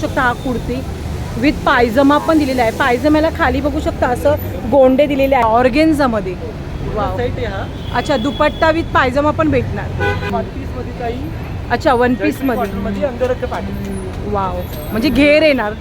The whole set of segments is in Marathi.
शकता हा कुर्ती विथ पायजमा पण दिलेला आहे. पायजम्याला खाली बघू शकता असं गोंडे दिलेले आहे. ऑर्गेन्झामध्ये. अच्छा दुपट्टा विथ पायजमा पण भेटणार. अच्छा वन पीसमध्ये. वाव म्हणजे घेर येणार.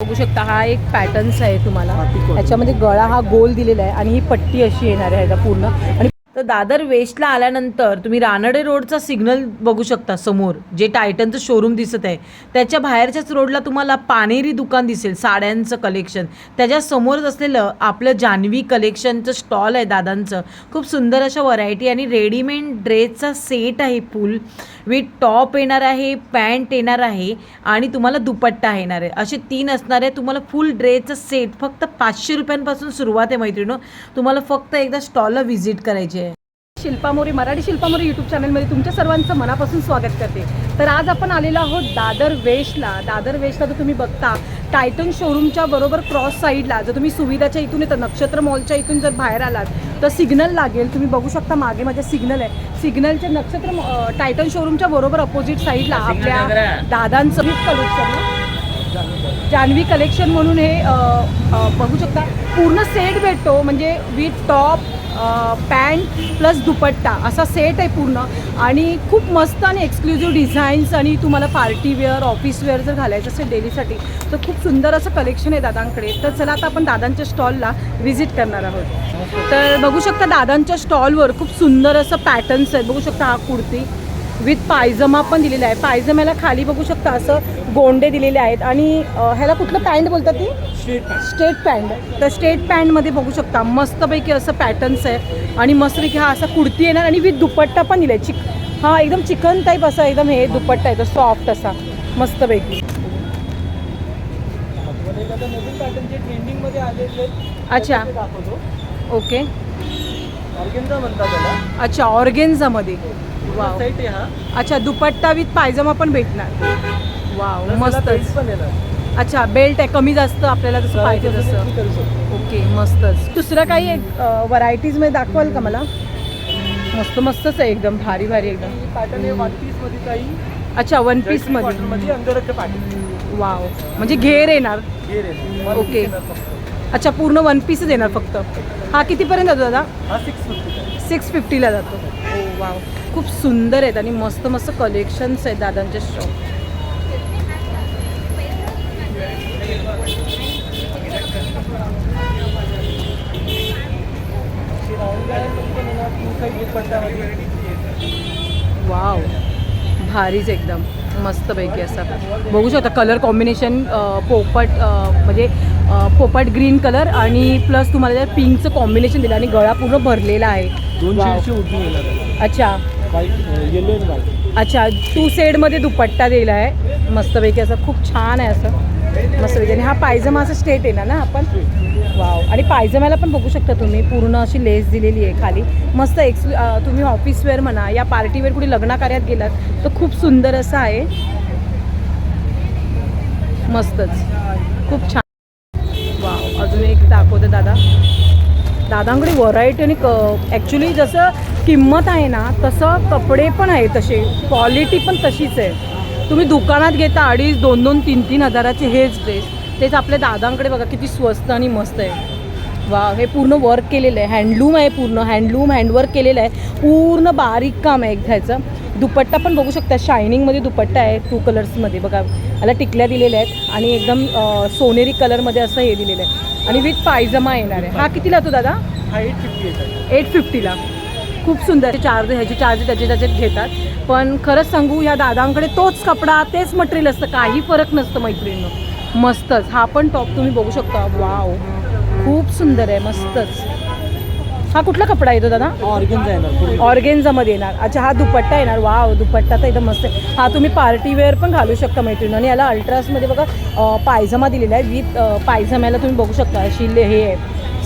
बघू शकता हा एक पॅटर्न्स आहे तुम्हाला. हा, पिकॉक. याच्यामध्ये गळा हा गोल दिलेला आहे आणि ही पट्टी अशी येणार आहे पूर्ण. आणि तर दादर वेस्टला आल्यानंतर तुम्ही रानडे रोडचा सिग्नल बघू शकता समोर जे टायटनचं शोरूम दिसत आहे. त्याच्या बाहेरच्याच रोडला तुम्हाला पानेरी दुकान दिसेल साड्यांचं कलेक्शन त्याच्या समोरच असलेलं आपलं जान्हवी कलेक्शनचं स्टॉल आहे दादांचं. खूप सुंदर अशा व्हरायटी आणि रेडीमेड ड्रेसचा सेट आहे फुल विथ टॉप येणार आहे पॅन्ट येणार आहे आणि तुम्हाला दुपट्टा येणार आहे. असे तीन असणार आहे. तुम्हाला फुल ड्रेसचं सेट फक्त पाचशे रुपयांपासून सुरुवात आहे मैत्रिणी. तुम्हाला फक्त एकदा स्टॉलला व्हिजिट करायची आहे. शिल्पा मोरे मराठी शिल्पा मोरे यूट्यूब चॅनलमध्ये तुमच्या सर्वांचं मनापासून स्वागत करते. तर आज आपण आलेलो आहोत दादर वेस्टला दादर वेस्टला जर तुम्ही बघता टायटन शोरूमच्या बरोबर क्रॉस साईडला जर तुम्ही सुविधाच्या इथून येतं नक्षत्र मॉलच्या इथून जर बाहेर आलात तर सिग्नल लागेल. तुम्ही बघू शकता मागे माझ्या सिग्नल आहे. सिग्नलच्या नक्षत्र टायटन शोरूमच्या बरोबर अपोजिट साईडला आपल्या दादांचं कलेक्शन जान्हवी कलेक्शन म्हणून हे बघू शकता. पूर्ण सेट भेटतो म्हणजे with top pant plus dupatta असा सेट आहे पूर्ण. आणि खूप मस्त आणि एक्सक्लुझिव्ह डिझाईन्स आणि तुम्हाला पार्टी वेअर ऑफिस वेअर जर घालायचं असेल डेलीसाठी तर खूप सुंदर असं कलेक्शन आहे दादांकडे. तर चला आता आपण दादांच्या स्टॉलला व्हिजिट करणार आहोत. तर बघू शकता दादांच्या स्टॉलवर खूप सुंदर असं पॅटर्न्स आहेत. बघू शकता हा कुर्ती. विथ पायजमा पण दिलेला आहे. पायजम्याला खाली बघू शकता असं गोंडे दिलेले आहेत. आणि ह्याला कुठलं पॅन्ट बोलतात ती? स्ट्रीट स्टेट पॅन्ट तर स्टेट पॅन्टमध्ये बघू शकता मस्तपैकी असं पॅटर्न्स आहे आणि मस्तपैकी हा असा कुर्ती येणार आणि विथ दुपट्टा पण दिला आहे चिक हा एकदम चिकन टाईप असा एकदम हे दुपट्टा आहे तो सॉफ्ट असा. मस्तपैकी. अच्छा. ओके ऑर्गेन्झा म्हणतात त्याला. अच्छा ऑर्गेन्झामध्ये वाव आहे हा अच्छा दुपट्टा विथ पायजमा पण भेटणार. वाव मस्त त्याला पण अच्छा बेल्ट आहे कमी जास्त आपल्याला जसं पाहिजे तसं तसं. तुम्ही करू शकतो. ओके मस्तच. दुसरं काही एक व्हरायटीजमध्ये दाखवाल का मला? मस्त मस्तच आहे एकदम भारी भारी एकदम. हे वन पीसमध्ये काही. अच्छा वनमध्ये. वाव म्हणजे घेर येणार. घेर आहे ओके. अच्छा पूर्ण वन पीसच येणार फक्त. हा कितीपर्यंत जातो दादा? सिक्स फिफ्टी सिक्स फिफ्टीला जातो. ओ वाव खूप सुंदर आहेत आणि मस्त मस्त कलेक्शन्स आहेत दादांच्या शॉप वाव भारीच एकदम. मस्तपैकी असा. बघू शकता कलर कॉम्बिनेशन पोपट म्हणजे पोपट ग्रीन कलर आणि प्लस तुम्हाला त्यात पिंकचं कॉम्बिनेशन दिलं आणि गळा पूर्ण भरलेला आहे. येणार अच्छा. अच्छा टू सेडमध्ये दुपट्टा दिला आहे. मस्तपैकी असं खूप छान आहे असं. मस्तपैकी. आणि हा पायजमा असं स्टेट आहे ना ना आपण वाव. आणि पायजम्याला पण बघू शकता तुम्ही. पूर्ण अशी लेस दिलेली आहे खाली. मस्त एक्स तुम्ही ऑफिसवेअर म्हणा या पार्टीवेअर कुठे लग्नाकार्यात गेलात तर खूप सुंदर असं आहे. मस्तच. खूप छान. वाव. अजून एक दाखवते दादा. दादांकडे व्हरायटी आणि क ॲक्च्युली जसं किंमत आहे ना तसं कपडे पण आहे तसे. क्वालिटी पण तशीच आहे. तुम्ही दुकानात घेता अडीच दोन दोन तीन तीन हजाराचे हेच ड्रेस तेच आपल्या दादांकडे बघा किती स्वस्त आणि मस्त आहे. वा हे पूर्ण वर्क केलेलं आहे. हँडलूम आहे पूर्ण. हँडलूम हँडवर्क केलेलं आहे. पूर्ण बारीक काम आहे ह्याचं. दुपट्टा पण बघू शकता शायनिंगमध्ये दुपट्टा आहे टू कलर्समध्ये बघा याला टिकल्या दिलेल्या आहेत आणि एकदम सोनेरी कलरमध्ये असं हे दिलेलं आहे. आणि विथ पायजमा येणार आहे. हा कितीला तो दादा? हा एट फिफ्टी एट फिफ्टीला खूप सुंदर. चार्ज ह्याचे चार्ज त्याचे त्याच्यात घेतात. पण खरंच सांगू ह्या दादांकडे तोच कपडा तेच मटेरियल असतं. काही फरक नसतं मैत्रिणीनं. मस्तच. हा पण टॉप तुम्ही बघू शकता. वाव खूप सुंदर आहे मस्तच. हा कुठला कपडा येतो दादा? ऑर्गेन्झा येणार. ऑर्गेन्झामध्ये येणार. अच्छा हा दुपट्टा येणार. वाव दुपट्टा तर एकदम मस्त आहे. हा तुम्ही पार्टी वेअर पण घालू शकता मैत्रिणी. आणि याला अल्ट्रासमध्ये बघा पायजमा दिलेला आहे. विथ पायजम्याला तुम्ही बघू शकता. अशी हे आहे.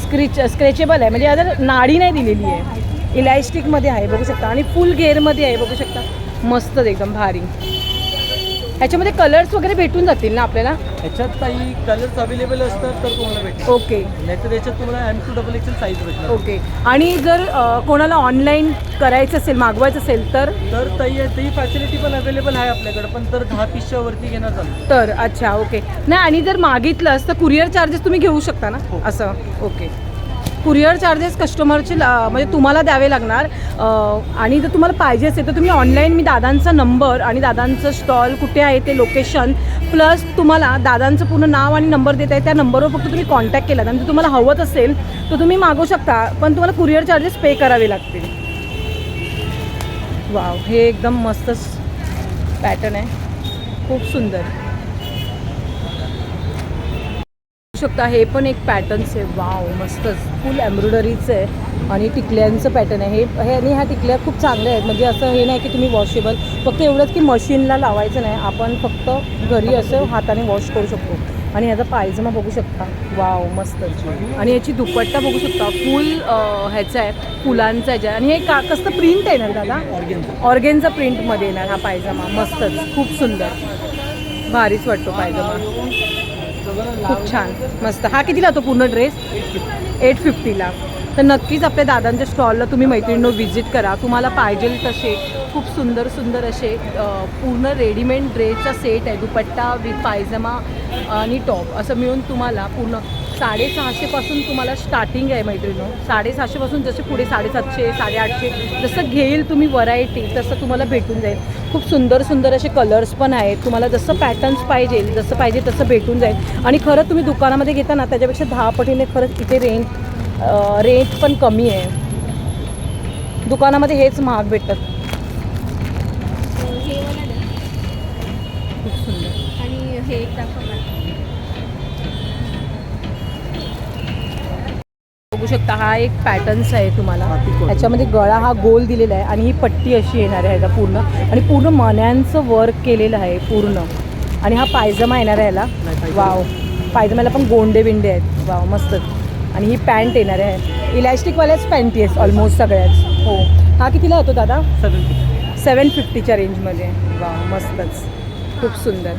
स्क्रिच स्क्रेचेबल आहे. म्हणजे याला नाडी नाही दिलेली आहे. इलॅस्टिकमध्ये आहे बघू शकता. आणि फुल गेअरमध्ये आहे बघू शकता. मस्तच एकदम भारी. ह्याच्यामध्ये कलर्स वगैरे भेटून जातील ना आपल्याला? ह्याच्यात काही कलर्स अवेलेबल असतात तर तुम्हाला भेटेल ओके नाहीतर याच्यात तुम्हाला M two double XL size भेटणार. ओके आणि जर अ, कोणाला ऑनलाईन करायचं असेल मागवायचं असेल तर? तर ताई ती फॅसिलिटी पण अवेलेबल आहे आपल्याकडे पण तर दहा पीसच्या वरती घेणार चालू तर अच्छा ओके नाही आणि जर मागितलंस तर कुरिअर चार्जेस तुम्ही घेऊ शकता ना? हो. असं ओके कुरिअर चार्जेस कस्टमरचे म्हणजे तुम्हाला द्यावे लागणार. आणि जर तुम्हाला पाहिजे असेल तर तुम्ही ऑनलाईन मी दादांचा नंबर आणि दादांचं स्टॉल कुठे आहे ते लोकेशन प्लस तुम्हाला दादांचं पूर्ण नाव आणि नंबर देत आहे त्या नंबरवर फक्त तुम्ही कॉन्टॅक्ट केला. आणि जर तुम्हाला हवंच असेल तर तुम्ही मागू शकता पण तुम्हाला कुरिअर चार्जेस पे करावे लागतील. वाव हे एकदम मस्तच पॅटर्न आहे. खूप सुंदर बघू शकता. हे पण एक पॅटर्न्स आहे वाव मस्तच. फुल एम्ब्रॉयडरीचं आहे आणि टिकल्यांचं पॅटर्न आहे. हे आणि ह्या टिकल्या खूप चांगल्या आहेत. म्हणजे असं हे नाही की तुम्ही वॉशेबल फक्त एवढंच की मशीनला लावायचं नाही. आपण फक्त घरी असं हाताने वॉश करू शकतो. आणि ह्याचा पायजमा बघू शकता. वाव मस्तच. आणि याची दुपट्टा बघू शकता. फुल ह्याचा आहे. फुलांचा ह्याचा आहे. आणि हे का कसं प्रिंट आहे ना दादा ऑर्गेनचा प्रिंटमध्ये येणार हा पायजमा मस्तच. खूप सुंदर. भारीच वाटतो पायजमा खूप छान. मस्त. हा कितीला तो पूर्ण ड्रेस? एट फिफ्टीला. तर नक्कीच आपल्या दादांच्या स्टॉलला तुम्ही मैत्रिणींनो व्हिजिट करा. तुम्हाला पाहिजे तसे खूप सुंदर सुंदर असे पूर्ण रेडीमेड ड्रेसचा सेट आहे. दुपट्टा विथ पायजमा आणि टॉप. असं मिळून तुम्हाला पूर्ण साडेसहाशेपासून तुम्हाला स्टार्टिंग आहे मैत्रिणीनो. साडेसहाशेपासून जसे पुढे साडेसातशे साडेआठशे जसं घेईल तुम्ही व्हरायटी तसं तुम्हाला भेटून जाईल. खूप सुंदर सुंदर असे कलर्स पण आहेत. तुम्हाला जसं पॅटर्न्स पाहिजे जसं पाहिजे तसं भेटून जाईल. आणि खरं तुम्ही दुकानामध्ये घेता ना त्याच्यापेक्षा दहा पटीने खरंच इथे रेंट रेंट पण कमी आहे. दुकानामध्ये हेच महाग भेटतात. खूप सुंदर. आणि हे एक दाखवा बघू शकता हा एक पॅटर्न्स आहे तुम्हाला. पिकॉक. ह्याच्यामध्ये गळा हा गोल दिलेला आहे आणि ही पट्टी अशी येणार आहे ह्याला पूर्ण. आणि पूर्ण मण्यांचं वर्क केलेलं आहे पूर्ण. आणि हा पायजमा येणार आहे ह्याला. वाव. पायजमाला पण गोंडे बिंडे आहेत. वाव मस्तच आणि ही पॅन्ट येणार आहे. इलॅस्टिकवाल्याच पॅन्टी आहेत ऑलमोस्ट सगळ्याच. हो. हा कितीला होतो दादा? सेवन फिफ्टीच्या रेंजमध्ये वा मस्तच. खूप सुंदर.